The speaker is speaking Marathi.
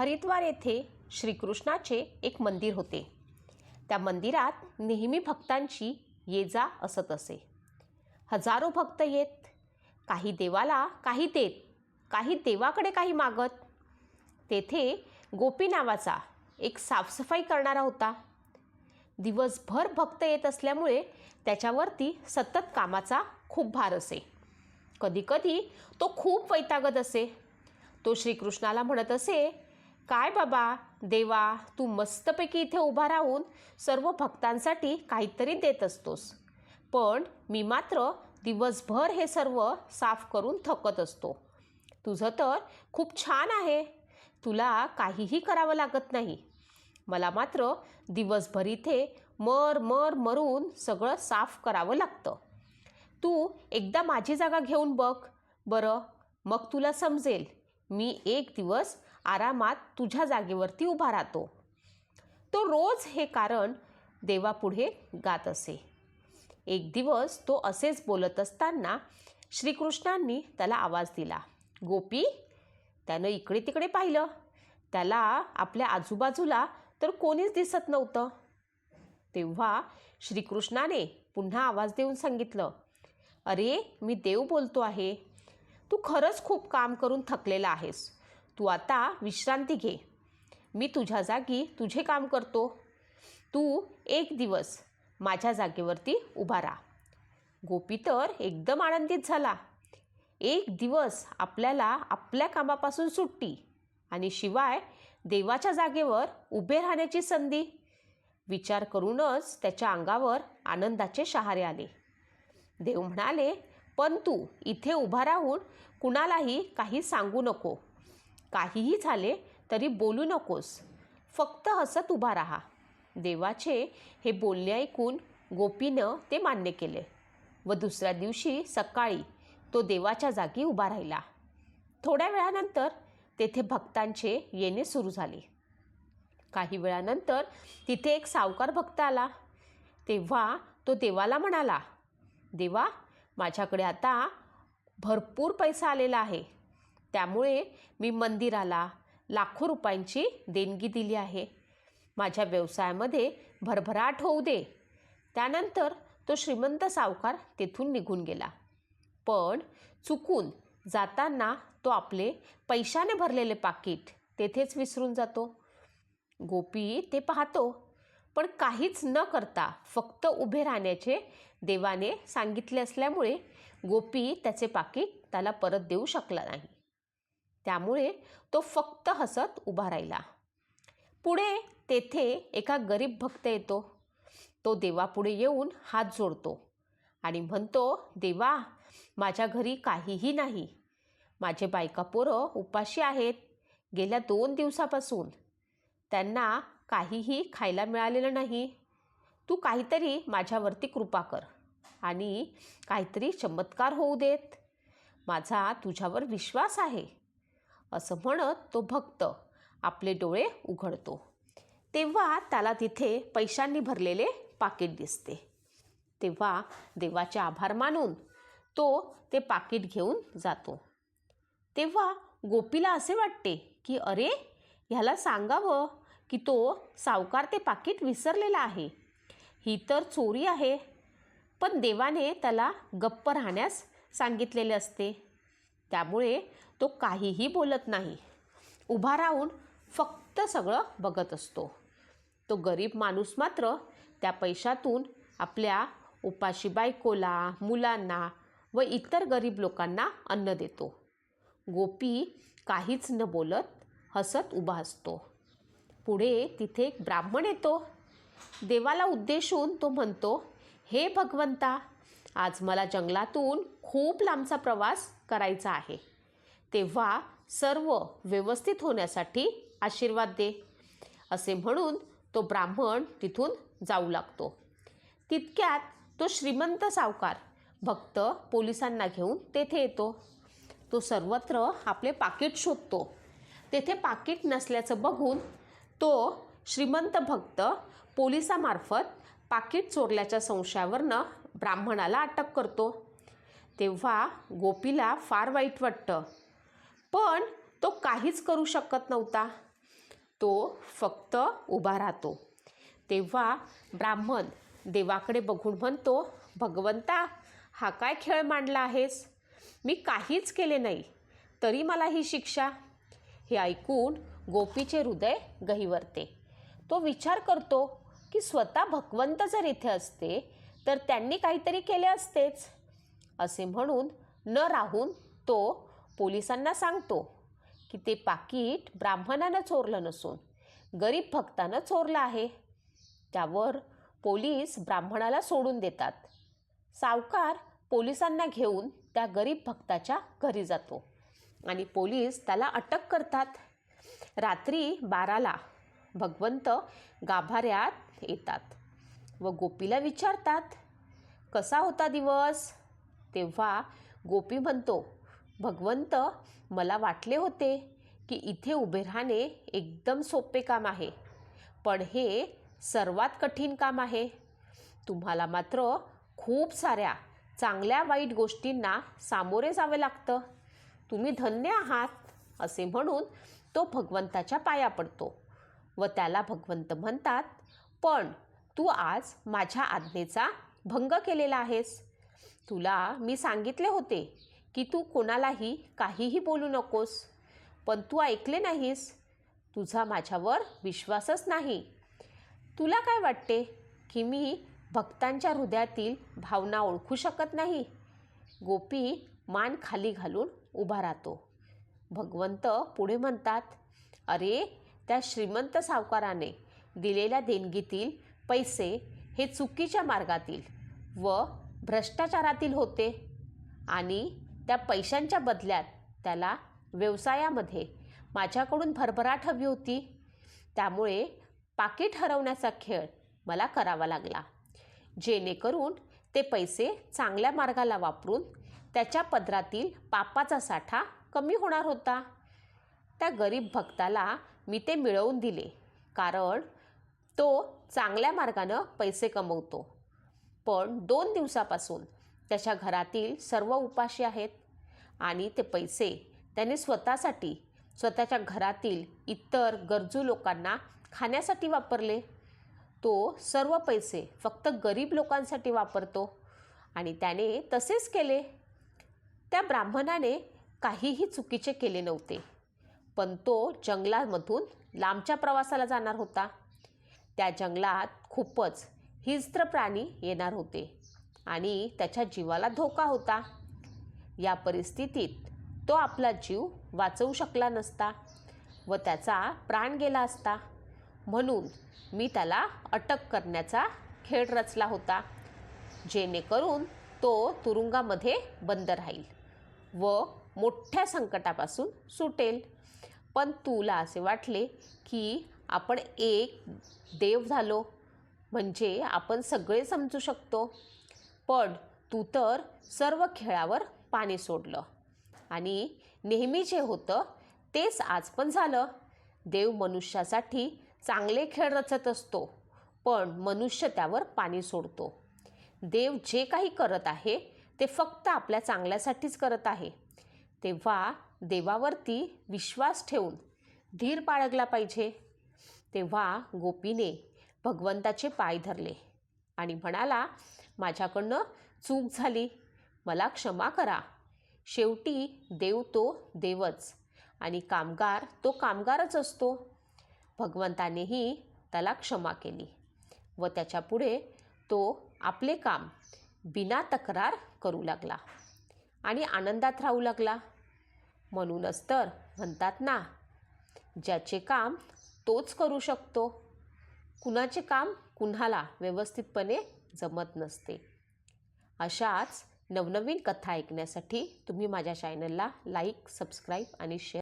हरिद्वार येथे श्रीकृष्णाचे एक मंदिर होते. त्या मंदिरात नेहमी भक्तांची ये जा असत असे. हजारो भक्त येत काही देवाला काही देत काही देवाकडे काही मागत. तेथे गोपी नावाचा एक साफसफाई करणारा होता. दिवसभर भक्त येत असल्यामुळे त्याच्यावरती सतत कामाचा खूप भार असे. कधीकधी तो खूप वैतागत असे. तो श्रीकृष्णाला म्हणत असे काय बाबा? देवा तू मस्तपैकी इथे उभा राहून सर्व भक्तांसाठी काहीतरी देत असतोस. पण मी मात्र दिवसभर हे सर्व साफ करून थकत असतो. तुझं तर खूप छान आहे. तुला काहीही करावं लागत नाही. मला मात्र दिवसभर इथे मर मर मरून सगळं साफ करावं लागतं. तू एकदा माझी जागा घेऊन बघ. बरं मग तुला समजेल. मी एक दिवस आरामात तुझ्या जागेवरती उभा राहतो. तो रोज हे कारण देवापुढे गात असे. एक दिवस तो असेच बोलत असताना श्रीकृष्णांनी त्याला आवाज दिला. गोपी त्यानं इकडे तिकडे पाहिलं. त्याला आपल्या आजूबाजूला तर कोणीच दिसत नव्हतं. तेव्हा श्रीकृष्णाने पुन्हा आवाज देऊन सांगितलं अरे मी देव बोलतो आहे. तू खरंच खूप काम करून थकलेला आहेस. तू आता विश्रांती घे. मी तुझ्या जागी तुझे काम करतो. तू एक दिवस माझ्या जागेवरती उभा राहा. गोपी तर एकदम आनंदित झाला. एक दिवस आपल्याला आपल्या कामापासून सुट्टी आणि शिवाय देवाच्या जागेवर उभे राहण्याची संधी. विचार करूनच त्याच्या अंगावर आनंदाचे शहारे आले. देव म्हणाले पण तू इथे उभा राहून कुणालाही काही सांगू नको. काहीही झाले तरी बोलू नकोस. फक्त हसत उभा राहा. देवाचे हे बोलणे ऐकून गोपीनं ते मान्य केले व दुसऱ्या दिवशी सकाळी तो देवाच्या जागी उभा राहिला. थोड्या वेळानंतर तेथे भक्तांचे येणे सुरू झाले. काही वेळानंतर तिथे एक सावकार भक्त आला. तेव्हा तो देवाला म्हणाला देवा माझ्याकडे आता भरपूर पैसा आलेला आहे. त्यामुळे मी मंदिराला लाखो रुपयांची देणगी दिली आहे. माझ्या व्यवसायामध्ये भरभराट होऊ दे. त्यानंतर तो श्रीमंत सावकार तेथून निघून गेला. पण चुकून जाताना तो आपले पैशाने भरलेले पाकिट तेथेच विसरून जातो. गोपी ते पाहतो पण काहीच न करता फक्त उभे राहण्याचे देवाने सांगितले असल्यामुळे गोपी त्याचे पाकिट त्याला परत देऊ शकला नाही. त्यामुळे तो फक्त हसत उभा राहिला. पुढे तेथे एका गरीब भक्त येतो. तो देवापुढे येऊन हात जोडतो आणि म्हणतो देवा माझ्या घरी काहीही नाही. माझे बायका पोरं उपाशी आहेत. गेल्या दोन दिवसापासून त्यांना काहीही खायला मिळालेलं नाही. तू काहीतरी माझ्यावरती कृपा कर आणि काहीतरी चमत्कार होऊ देत. माझा तुझ्यावर विश्वास आहे. असं म्हणत तो भक्त आपले डोळे उघडतो. तेव्हा त्याला तिथे पैशांनी भरलेले पाकिट दिसते. तेव्हा देवाचे आभार मानून तो ते पाकिट घेऊन जातो. तेव्हा गोपीला असे वाटते की अरे ह्याला सांगावं की तो सावकार ते पाकिट विसरलेला आहे. ही तर चोरी आहे. पण देवाने त्याला गप्प राहण्यास सांगितलेले असते. त्यामुळे तो काहीही बोलत नाही. उभा राहून फक्त सगळं बघत असतो. तो गरीब माणूस मात्र त्या पैशातून आपल्या उपाशी बायकोला मुलांना व इतर गरीब लोकांना अन्न देतो. गोपी काहीच न बोलत हसत उभा असतो. पुढे तिथे एक ब्राह्मण येतो. देवाला उद्देशून तो म्हणतो हे भगवंता आज मला जंगलातून खूप लांबचा प्रवास करायचा आहे. तेव्हा सर्व व्यवस्थित होण्यासाठी आशीर्वाद दे असे म्हणून तो ब्राह्मण तिथून जाऊ लागतो. तितक्यात तो श्रीमंत सावकार भक्त पोलिसांना घेऊन तेथे येतो. तो सर्वत्र आपले पाकिट शोधतो. तेथे पाकिट नसल्याचं बघून तो श्रीमंत भक्त पोलिसामार्फत पाकिट चोरल्याच्या संशयावरनं ब्राह्मणाला अटक करतो. तेव्हा गोपीला फार वाईट वाटतं. पण तो काहीच करू शकत नव्हता. तो फक्त उभा राहतो. तेव्हा ब्राह्मण देवाकडे बघून म्हणतो भगवंता हा काय खेळ मांडला आहेस? मी काहीच केले नाही. तरी मला ही शिक्षा. हे ऐकून गोपीचे हृदय गहिवरते. तो विचार करतो की स्वतः भगवंत जर इथे असते तर त्यांनी काहीतरी केले असतेच. असे म्हणून न राहून तो पोलिसांना सांगतो की ते पाकिट ब्राह्मणानं चोरलं नसून गरीब भक्तानं चोरलं आहे. त्यावर पोलीस ब्राह्मणाला सोडून देतात. सावकार पोलिसांना घेऊन त्या गरीब भक्ताच्या घरी जातो आणि पोलीस त्याला अटक करतात. रात्री बाराला भगवंत गाभाऱ्यात येतात. व गोपीला विचारतात कसा होता दिवस? तेव्हा गोपी म्हणतो भगवंत मला वाटले होते की इथे उभे राहणे एकदम सोपे काम आहे पण हे सर्वात कठीण काम आहे. तुम्हाला मात्र खूप साऱ्या चांगल्या वाईट गोष्टींना सामोरे जावे लागतं. तुम्ही धन्य आहात असे म्हणून तो भगवंताच्या पाया पडतो. व त्याला भगवंत म्हणतात पण तू आज माझ्या आज्ञेचा भंग केलेला आहेस. तुला मी सांगितले होते की तू कोणालाही काहीही बोलू नकोस. पण तू ऐकले नाहीस. तुझा माझ्यावर विश्वासच नाही. तुला काय वाटते की मी भक्तांच्या हृदयातील भावना ओळखू शकत नाही? गोपी मान खाली घालून उभा राहतो. भगवंत पुढे म्हणतात अरे त्या श्रीमंत सावकाराने दिलेल्या देणगीतील पैसे हे चुकीच्या मार्गातील व भ्रष्टाचारातील होते आणि त्या पैशांच्या बदल्यात त्याला व्यवसायामध्ये माझ्याकडून भरभराट हवी होती. त्यामुळे पाकिट हरवण्याचा खेळ मला करावा लागला. जेणेकरून ते पैसे चांगल्या मार्गाला वापरून त्याच्या पदरातील पापाचा साठा कमी होणार होता. त्या गरीब भक्ताला मी ते मिळवून दिले. कारण तो चांगल्या मार्गानं पैसे कमवतो. पण दोन दिवसापासून त्याच्या घरातील सर्व उपाशी आहेत आणि ते पैसे त्याने स्वतःसाठी स्वतःच्या घरातील इतर गरजू लोकांना खाण्यासाठी वापरले. तो सर्व पैसे फक्त गरीब लोकांसाठी वापरतो आणि त्याने तसेच केले. त्या ब्राह्मणाने काहीही चुकीचे केले नव्हते पण तो जंगलामधून लांबच्या प्रवासाला जाणार होता. त्या जंगलात खूपच हिंस्त्र प्राणी येणार होते आणि त्याच्या जीवाला धोका होता. या परिस्थितीत तो आपला जीव वाचवू शकला नसता व त्याचा प्राण गेला असता. म्हणून मी त्याला अटक करण्याचा खेळ रचला होता जेणेकरून तो तुरुंगामध्ये बंद राहील व मोठ्या संकटापासून सुटेल. पण तुला असे वाटले की आपण एक देव झालो म्हणजे आपण सगळे समजू शकतो. पण तू तर सर्व खेळावर पाणी सोडलं. आणि नेहमी जे होतं तेच आज पण झालं. देव मनुष्यासाठी चांगले खेळ रचत असतो पण मनुष्य त्यावर पाणी सोडतो. देव जे काही करत आहे ते फक्त आपल्या चांगल्यासाठीच करत आहे. तेव्हा देवावरती विश्वास ठेवून धीर बाळगला पाहिजे. तेव्हा गोपीने भगवंताचे पाय धरले आणि म्हणाला माझ्याकडनं चूक झाली. मला क्षमा करा. शेवटी देव तो देवच आणि कामगार तो कामगारच असतो. भगवंतानेही त्याला क्षमा केली व त्याच्यापुढे तो आपले काम बिना तक्रार करू लागला आणि आनंदात राहू लागला. म्हणूनच तर म्हणतात ना ज्याचे काम तोच करू शकतो. कुणाचे काम कुणाला व्यवस्थितपणे जमत नसते. अशाच नवनवीन कथा ऐकण्यासाठी तुम्ही माझ्या चॅनलला लाईक सबस्क्राईब आणि शेअर